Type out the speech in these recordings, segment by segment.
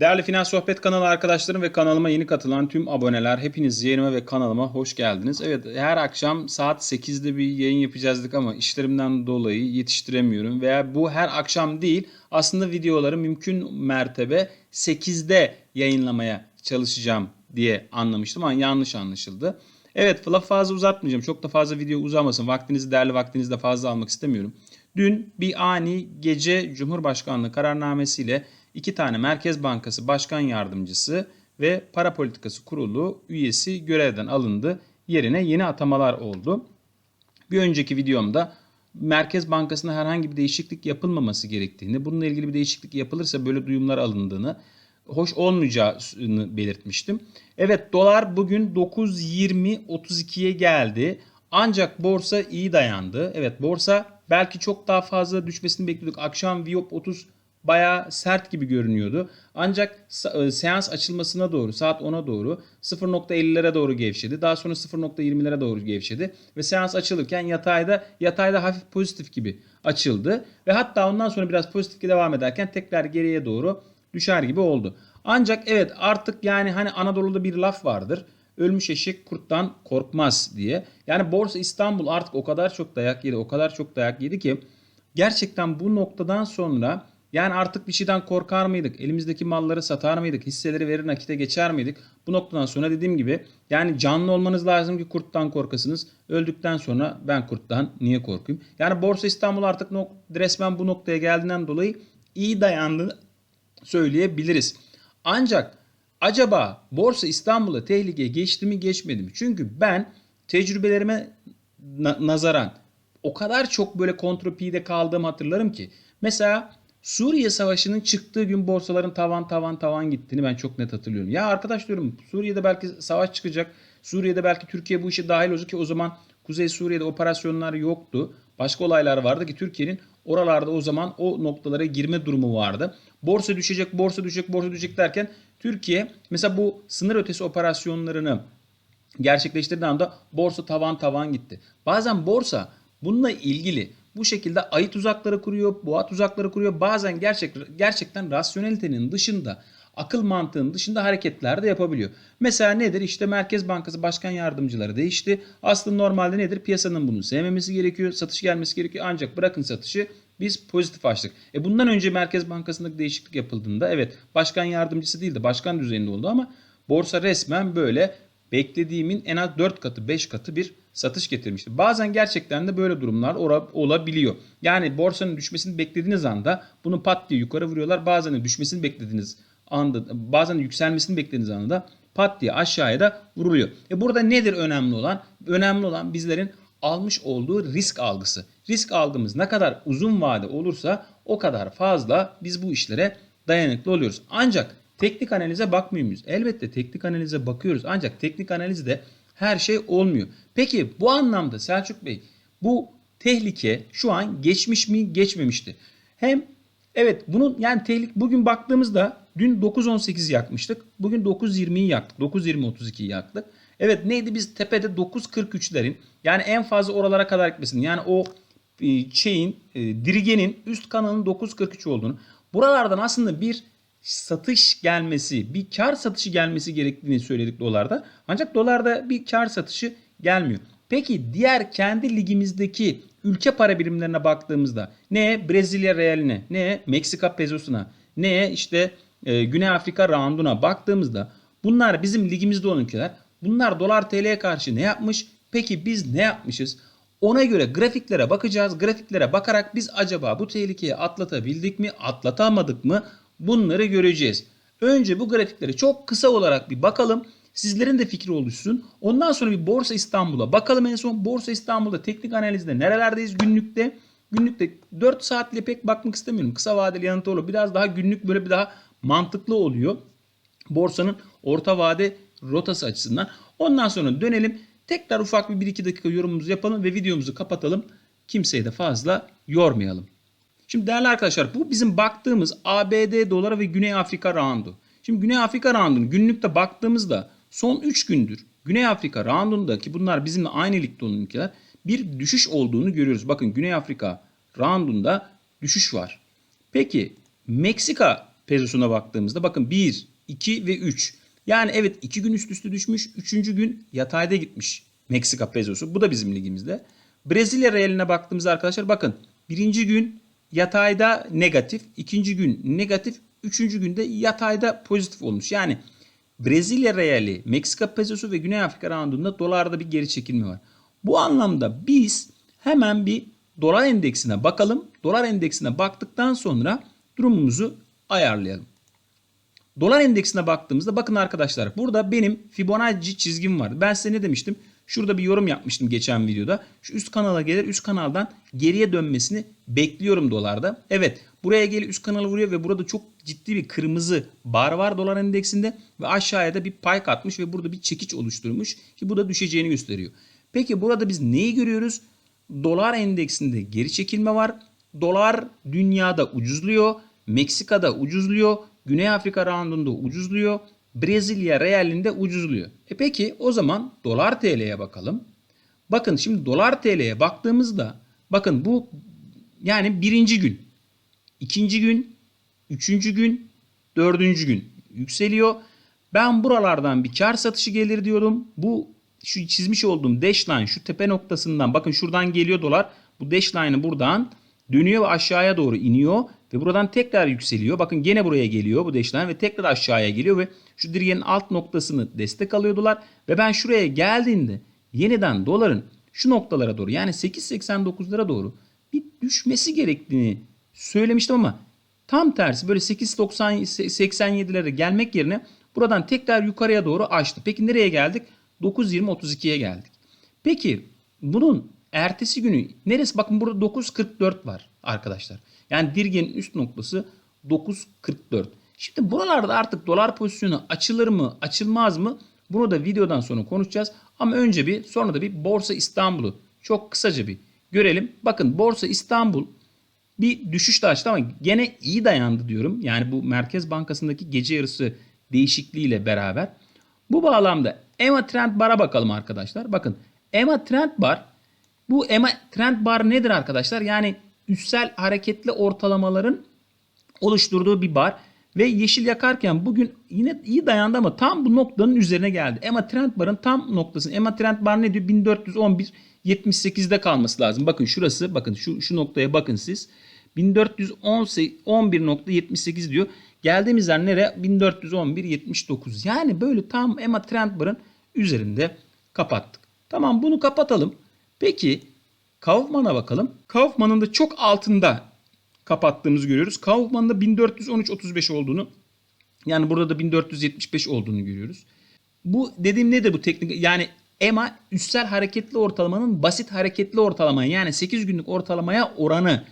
Değerli Finans Sohbet kanalı arkadaşlarım ve kanalıma yeni katılan tüm aboneler hepiniz yerime ve kanalıma hoş geldiniz. Evet her akşam saat 8'de bir yayın yapacağız dedik ama işlerimden dolayı yetiştiremiyorum. Veya bu her akşam değil aslında videoları mümkün mertebe 8'de yayınlamaya çalışacağım diye anlamıştım ama yanlış anlaşıldı. Evet lafı fazla uzatmayacağım. Çok da fazla video uzamasın. Vaktinizi değerli vaktinizi de fazla almak istemiyorum. Dün bir ani gece Cumhurbaşkanlığı kararnamesiyle iki tane Merkez Bankası Başkan Yardımcısı ve Para Politikası Kurulu üyesi görevden alındı. Yerine yeni atamalar oldu. Bir önceki videomda Merkez Bankası'na herhangi bir değişiklik yapılmaması gerektiğini, bununla ilgili bir değişiklik yapılırsa böyle duyumlar alındığını, hoş olmayacağını belirtmiştim. Evet dolar bugün 9.20-32'ye geldi. Ancak borsa iyi dayandı. Evet borsa belki çok daha fazla düşmesini bekliyorduk. Akşam Viyop 30 bayağı sert gibi görünüyordu. Ancak e, seans açılmasına doğru saat 10'a doğru 0.50'lere doğru gevşedi. Daha sonra 0.20'lere doğru gevşedi ve seans açılırken yatayda yatayda hafif pozitif gibi açıldı ve hatta ondan sonra biraz pozitif devam ederken tekrar geriye doğru düşer gibi oldu. Ancak evet artık yani hani Anadolu'da bir laf vardır. Ölmüş eşek kurttan korkmaz diye. Yani Borsa İstanbul artık o kadar çok dayak yedi, o kadar çok dayak yedi ki gerçekten bu noktadan sonra yani artık bir şeyden korkar mıydık? Elimizdeki malları satar mıydık? Hisseleri verir nakite geçer miydik? Bu noktadan sonra dediğim gibi yani canlı olmanız lazım ki kurttan korkasınız. Öldükten sonra ben kurttan niye korkayım? Yani Borsa İstanbul artık resmen bu noktaya geldiğinden dolayı iyi dayandı söyleyebiliriz. Ancak acaba Borsa İstanbul'a tehlike geçti mi geçmedi mi? Çünkü ben tecrübelerime na- nazaran o kadar çok böyle kontropide kaldığımı hatırlarım ki. Mesela Suriye Savaşı'nın çıktığı gün borsaların tavan tavan tavan gittiğini ben çok net hatırlıyorum. Ya arkadaş diyorum Suriye'de belki savaş çıkacak. Suriye'de belki Türkiye bu işe dahil olacak ki o zaman Kuzey Suriye'de operasyonlar yoktu. Başka olaylar vardı ki Türkiye'nin oralarda o zaman o noktalara girme durumu vardı. Borsa düşecek, borsa düşecek, borsa düşecek derken Türkiye mesela bu sınır ötesi operasyonlarını gerçekleştirdiği anda borsa tavan tavan gitti. Bazen borsa bununla ilgili bu şekilde ayı tuzakları kuruyor, boğa tuzakları kuruyor. Bazen gerçek, gerçekten rasyonelitenin dışında, akıl mantığının dışında hareketler de yapabiliyor. Mesela nedir? İşte Merkez Bankası Başkan Yardımcıları değişti. Aslında normalde nedir? Piyasanın bunu sevmemesi gerekiyor, satış gelmesi gerekiyor. Ancak bırakın satışı biz pozitif açtık. E bundan önce Merkez Bankası'nda değişiklik yapıldığında evet başkan yardımcısı değil de başkan düzeyinde oldu ama borsa resmen böyle beklediğimin en az 4 katı 5 katı bir satış getirmişti. Bazen gerçekten de böyle durumlar olabiliyor. Yani borsanın düşmesini beklediğiniz anda bunu pat diye yukarı vuruyorlar. Bazen de düşmesini beklediğiniz anda bazen de yükselmesini beklediğiniz anda pat diye aşağıya da vuruluyor. E burada nedir önemli olan? Önemli olan bizlerin almış olduğu risk algısı. Risk algımız ne kadar uzun vade olursa o kadar fazla biz bu işlere dayanıklı oluyoruz. Ancak teknik analize bakmıyor muyuz? Elbette teknik analize bakıyoruz. Ancak teknik analizde her şey olmuyor. Peki bu anlamda Selçuk Bey bu tehlike şu an geçmiş mi geçmemişti? Hem evet bunun yani tehlike bugün baktığımızda dün 9.18 yakmıştık. Bugün 9.20'yi yaktık. 9.20-32'yi yaktık. Evet neydi biz tepede 9.43'lerin yani en fazla oralara kadar gitmesini yani o e, şeyin e, dirigenin üst kanalının 9.43 olduğunu buralardan aslında bir satış gelmesi, bir kar satışı gelmesi gerektiğini söyledik dolarda. Ancak dolarda bir kar satışı gelmiyor. Peki diğer kendi ligimizdeki ülke para birimlerine baktığımızda ne Brezilya realine, ne Meksika pesosuna, ne işte e, Güney Afrika randuna baktığımızda bunlar bizim ligimizde olan ülkeler. Bunlar dolar TL'ye karşı ne yapmış? Peki biz ne yapmışız? Ona göre grafiklere bakacağız. Grafiklere bakarak biz acaba bu tehlikeyi atlatabildik mi, atlatamadık mı? Bunları göreceğiz. Önce bu grafikleri çok kısa olarak bir bakalım. Sizlerin de fikri oluşsun. Ondan sonra bir Borsa İstanbul'a bakalım en son Borsa İstanbul'da teknik analizde nerelerdeyiz günlükte. Günlükte 4 saatle pek bakmak istemiyorum. Kısa vadeli yanıtı olur. Biraz daha günlük böyle bir daha mantıklı oluyor. Borsanın orta vade rotası açısından. Ondan sonra dönelim. Tekrar ufak bir 1-2 dakika yorumumuzu yapalım ve videomuzu kapatalım. Kimseyi de fazla yormayalım. Şimdi değerli arkadaşlar bu bizim baktığımız ABD dolara ve Güney Afrika roundu. Şimdi Güney Afrika roundunu günlükte baktığımızda son 3 gündür Güney Afrika roundundaki bunlar bizimle aynı ligde olan ülkeler bir düşüş olduğunu görüyoruz. Bakın Güney Afrika roundunda düşüş var. Peki Meksika pezosuna baktığımızda bakın 1, 2 ve 3. Yani evet 2 gün üst üste düşmüş. 3. gün yatayda gitmiş Meksika pezosu. Bu da bizim ligimizde. Brezilya realine baktığımızda arkadaşlar bakın birinci gün yatayda negatif, ikinci gün negatif, üçüncü günde yatayda pozitif olmuş. Yani Brezilya reali, Meksika pezosu ve Güney Afrika randında dolarda bir geri çekilme var. Bu anlamda biz hemen bir dolar endeksine bakalım. Dolar endeksine baktıktan sonra durumumuzu ayarlayalım. Dolar endeksine baktığımızda bakın arkadaşlar burada benim Fibonacci çizgim var. Ben size ne demiştim? Şurada bir yorum yapmıştım geçen videoda. Şu üst kanala gelir üst kanaldan geriye dönmesini bekliyorum dolarda. Evet buraya geliyor üst kanalı vuruyor ve burada çok ciddi bir kırmızı bar var dolar endeksinde. Ve aşağıya da bir pay katmış ve burada bir çekiç oluşturmuş ki bu da düşeceğini gösteriyor. Peki burada biz neyi görüyoruz? Dolar endeksinde geri çekilme var. Dolar dünyada ucuzluyor. Meksika'da ucuzluyor. Güney Afrika roundunda ucuzluyor. Brezilya realinde ucuzluyor. E peki o zaman dolar TL'ye bakalım. Bakın şimdi dolar TL'ye baktığımızda bakın bu yani birinci gün, ikinci gün, üçüncü gün, dördüncü gün yükseliyor. Ben buralardan bir kar satışı gelir diyorum. Bu şu çizmiş olduğum dash şu tepe noktasından bakın şuradan geliyor dolar. Bu dash buradan dönüyor ve aşağıya doğru iniyor ve buradan tekrar yükseliyor. Bakın gene buraya geliyor bu line ve tekrar aşağıya geliyor ve şu dirgenin alt noktasını destek alıyor dolar ve ben şuraya geldiğinde yeniden doların şu noktalara doğru yani 8.89'lara doğru bir düşmesi gerektiğini söylemiştim ama tam tersi böyle 8.87'lere gelmek yerine buradan tekrar yukarıya doğru açtı. Peki nereye geldik? 9.20-32'ye geldik. Peki bunun ertesi günü neresi? Bakın burada 9.44 var arkadaşlar. Yani dirgenin üst noktası 9.44. Şimdi buralarda artık dolar pozisyonu açılır mı açılmaz mı? Bunu da videodan sonra konuşacağız. Ama önce bir sonra da bir Borsa İstanbul'u çok kısaca bir görelim. Bakın Borsa İstanbul bir düşüş de açtı ama gene iyi dayandı diyorum. Yani bu Merkez Bankası'ndaki gece yarısı değişikliğiyle beraber. Bu bağlamda EMA Trend Bar'a bakalım arkadaşlar. Bakın EMA Trend Bar bu EMA Trend Bar nedir arkadaşlar? Yani üstsel hareketli ortalamaların oluşturduğu bir bar. Ve yeşil yakarken bugün yine iyi dayandı ama tam bu noktanın üzerine geldi. EMA Trend Bar'ın tam noktası. EMA Trend Bar ne diyor? 1411 78'de kalması lazım. Bakın şurası bakın şu, şu noktaya bakın siz. 1411.78 diyor. Geldiğimiz yer nereye? 1411.79. Yani böyle tam EMA Trend Bar'ın üzerinde kapattık. Tamam bunu kapatalım. Peki Kaufman'a bakalım. Kaufman'ın da çok altında kapattığımızı görüyoruz. Kaufman'da 1413.35 olduğunu yani burada da 1475 olduğunu görüyoruz. Bu dediğim nedir bu teknik? Yani EMA üstsel hareketli ortalamanın basit hareketli ortalamaya yani 8 günlük ortalamaya oranı.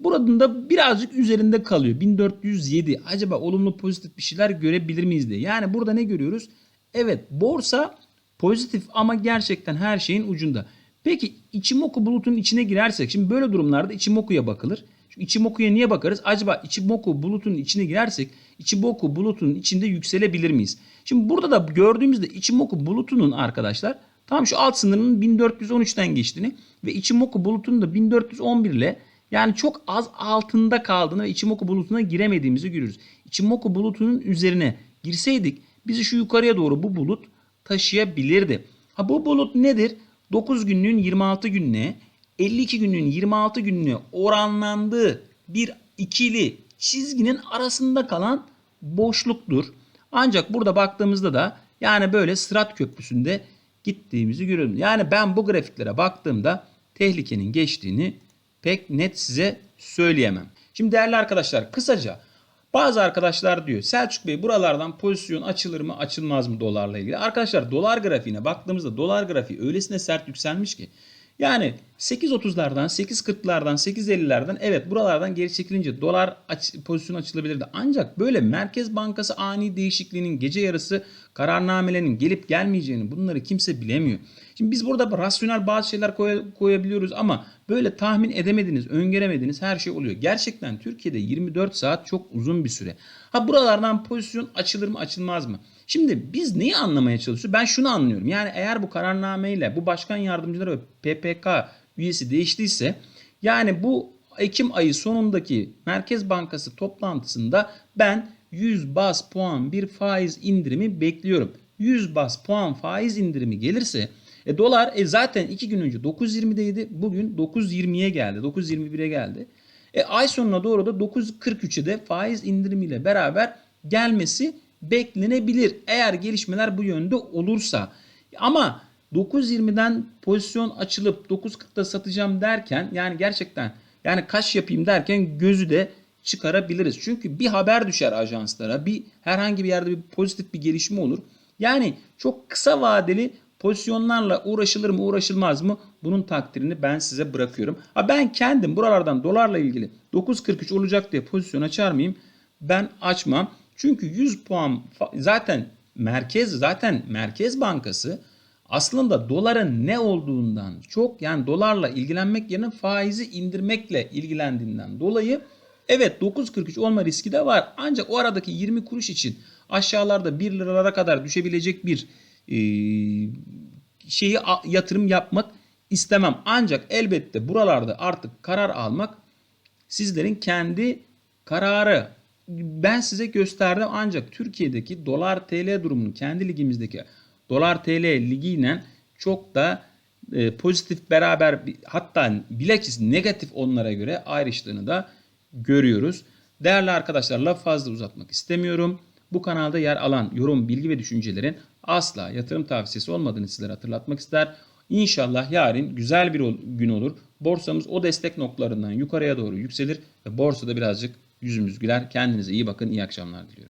Buradan da birazcık üzerinde kalıyor. 1407. Acaba olumlu pozitif bir şeyler görebilir miyiz diye. Yani burada ne görüyoruz? Evet borsa pozitif ama gerçekten her şeyin ucunda. Peki Ichimoku bulutunun içine girersek şimdi böyle durumlarda Ichimoku'ya bakılır. Çünkü Ichimoku'ya niye bakarız? Acaba Ichimoku bulutunun içine girersek Ichimoku bulutunun içinde yükselebilir miyiz? Şimdi burada da gördüğümüzde Ichimoku bulutunun arkadaşlar tam şu alt sınırının 1413'ten geçtiğini ve Ichimoku bulutunun da 1411 ile yani çok az altında kaldığını ve Ichimoku bulutuna giremediğimizi görüyoruz. Ichimoku bulutunun üzerine girseydik bizi şu yukarıya doğru bu bulut taşıyabilirdi. Ha bu bulut nedir? 9 günlüğün 26 günlüğe 52 günlüğün 26 günlüğe oranlandığı bir ikili çizginin arasında kalan boşluktur. Ancak burada baktığımızda da yani böyle sırat köprüsünde gittiğimizi görüyoruz. Yani ben bu grafiklere baktığımda tehlikenin geçtiğini pek net size söyleyemem. Şimdi değerli arkadaşlar kısaca bazı arkadaşlar diyor Selçuk Bey buralardan pozisyon açılır mı açılmaz mı dolarla ilgili. Arkadaşlar dolar grafiğine baktığımızda dolar grafiği öylesine sert yükselmiş ki yani 8.30'lardan 8.40'lardan 8.50'lerden evet buralardan geri çekilince dolar aç, pozisyon açılabilirdi. Ancak böyle Merkez Bankası ani değişikliğinin gece yarısı kararnamelerinin gelip gelmeyeceğini bunları kimse bilemiyor. Şimdi biz burada rasyonel bazı şeyler koy, koyabiliyoruz ama böyle tahmin edemediğiniz, öngöremediğiniz her şey oluyor. Gerçekten Türkiye'de 24 saat çok uzun bir süre. Ha buralardan pozisyon açılır mı açılmaz mı? Şimdi biz neyi anlamaya çalışıyoruz? Ben şunu anlıyorum. Yani eğer bu kararnameyle bu başkan yardımcıları ve PPK üyesi değiştiyse yani bu Ekim ayı sonundaki Merkez Bankası toplantısında ben 100 bas puan bir faiz indirimi bekliyorum. 100 bas puan faiz indirimi gelirse e, dolar e, zaten 2 gün önce 9.20'deydi. Bugün 9.20'ye geldi. 9.21'e geldi. E, ay sonuna doğru da 9.43'e de faiz indirimiyle beraber gelmesi beklenebilir. Eğer gelişmeler bu yönde olursa. Ama 9.20'den pozisyon açılıp 9.40'da satacağım derken yani gerçekten yani kaç yapayım derken gözü de çıkarabiliriz. Çünkü bir haber düşer ajanslara. Bir herhangi bir yerde bir pozitif bir gelişme olur. Yani çok kısa vadeli pozisyonlarla uğraşılır mı uğraşılmaz mı bunun takdirini ben size bırakıyorum. Ha ben kendim buralardan dolarla ilgili 9.43 olacak diye pozisyon açar mıyım? Ben açmam. Çünkü 100 puan zaten merkez zaten Merkez Bankası aslında doların ne olduğundan çok yani dolarla ilgilenmek yerine faizi indirmekle ilgilendiğinden dolayı evet 9.43 olma riski de var. Ancak o aradaki 20 kuruş için aşağılarda 1 liralara kadar düşebilecek bir e, şeyi yatırım yapmak istemem. Ancak elbette buralarda artık karar almak sizlerin kendi kararı. Ben size gösterdim ancak Türkiye'deki dolar TL durumunu kendi ligimizdeki dolar TL ligiyle çok da e, pozitif beraber hatta bilakis negatif onlara göre ayrıştığını da görüyoruz. Değerli arkadaşlar laf fazla uzatmak istemiyorum. Bu kanalda yer alan yorum, bilgi ve düşüncelerin asla yatırım tavsiyesi olmadığını sizlere hatırlatmak ister. İnşallah yarın güzel bir gün olur. Borsamız o destek noktalarından yukarıya doğru yükselir ve borsada birazcık yüzümüz güler. Kendinize iyi bakın. İyi akşamlar diliyorum.